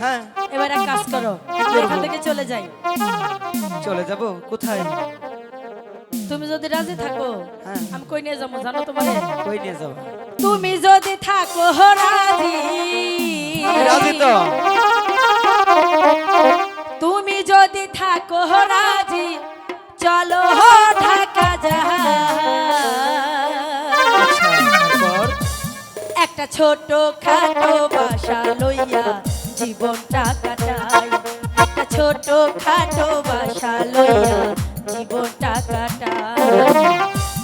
হ্যাঁ। এবার এক কাজ করো এখান থেকে চলে যাই। চলে যাব? কোথায়? তুমি যদি রাজি থাকো হ্যাঁ। আমি কই নিয়ে যাব জানো তোমার কই নিয়ে যাব? তুমি যদি থাকো রাজি। রাজি তো? তুমি যদি থাকো রাজি চলো ঢাকা আচ্ছা একটা ছোট খাটো বাসা লইয়া জীবনটা কাটাই। একটা ছোট খাটো বাসা লইয়া জীবনটা কাটাই।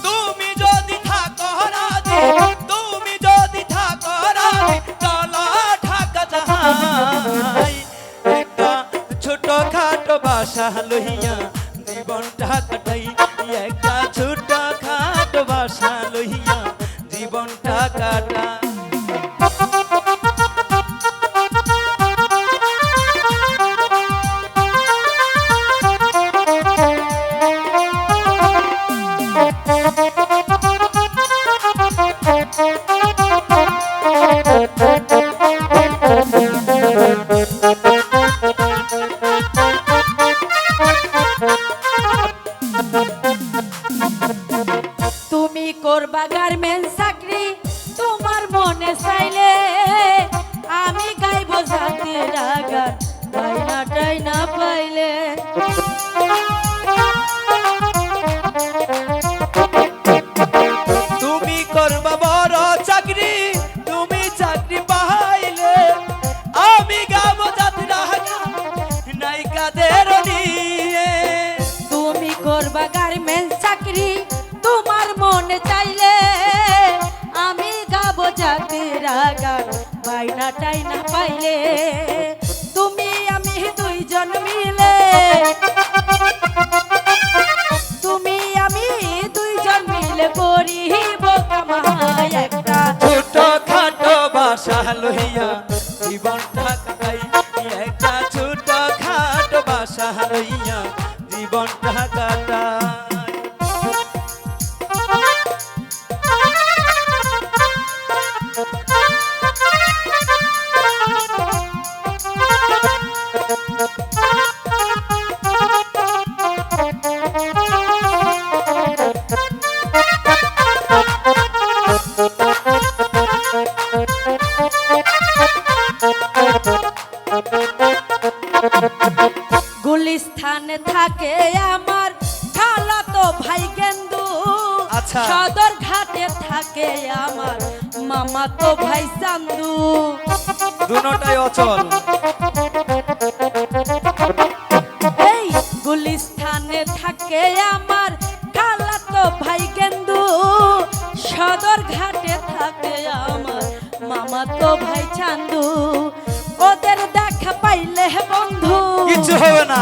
তুমি যদি থাকো রাজি তুমি যদি থাকো রাজি চলো ঢাকা যাই একটা ছোট খাটো বাসা লইয়া জীবনটা কাটাই। একটা ছোট খাটো বাসা লইয়া জীবনটা কাটাই। মনে চাইলে আমি গাইব জাতির গান বাইনা টাইনা পাইলে? গাবো জাতির গান বাইনাটাই না পাইলে। তুমি, আমি দুইজন মিলে। তুমি, আমি দুইজন মিলে করিব কামাই একটা। ছোট খাটো বাসা লইয়া জীবনটা কাটাই, একটা ছোট খাটো বাসা লইয়া জীবনটা কাটাই। গুলিস্থানে থাকে আমার তো ভাই গেন্দু। আচ্ছা। সদর ঘাটে থাকে আমার মামা তো ভাই চান্দু। দুটাই অচল। এই গুলিস্থানে থাকে আমার ভাই গেন্দু। সদর ঘাটে থাকে আমার মামা তো ভাই চান্দু। ওদের দেখা পাইলে বন্ধু কিছু হবে না।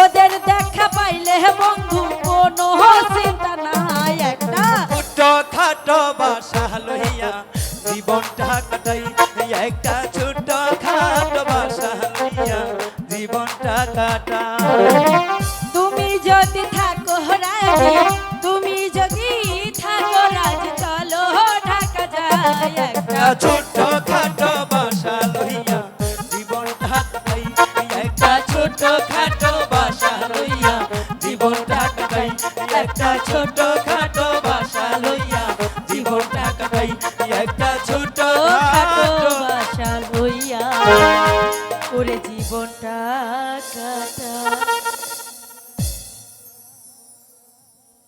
ওদের দেখা পাইলে বন্ধু কোনো চিন্তা নাই। একটা ছোট খাটো বাসা লইয়া জীবনটা কাটাই একটা ছোট খাটো বাসা লইয়া জীবনটা কাটাই তুমি যদি থাকো রাজি তুমি যদি থাকো রাজি চলো ঢাকা যায় একটা ছোট একটা ছোট খাটো বাসা লইয়া জীবনটা কাটাই। একটা ছোট খাটো বাসা লইয়া করে জীবনটা কাটা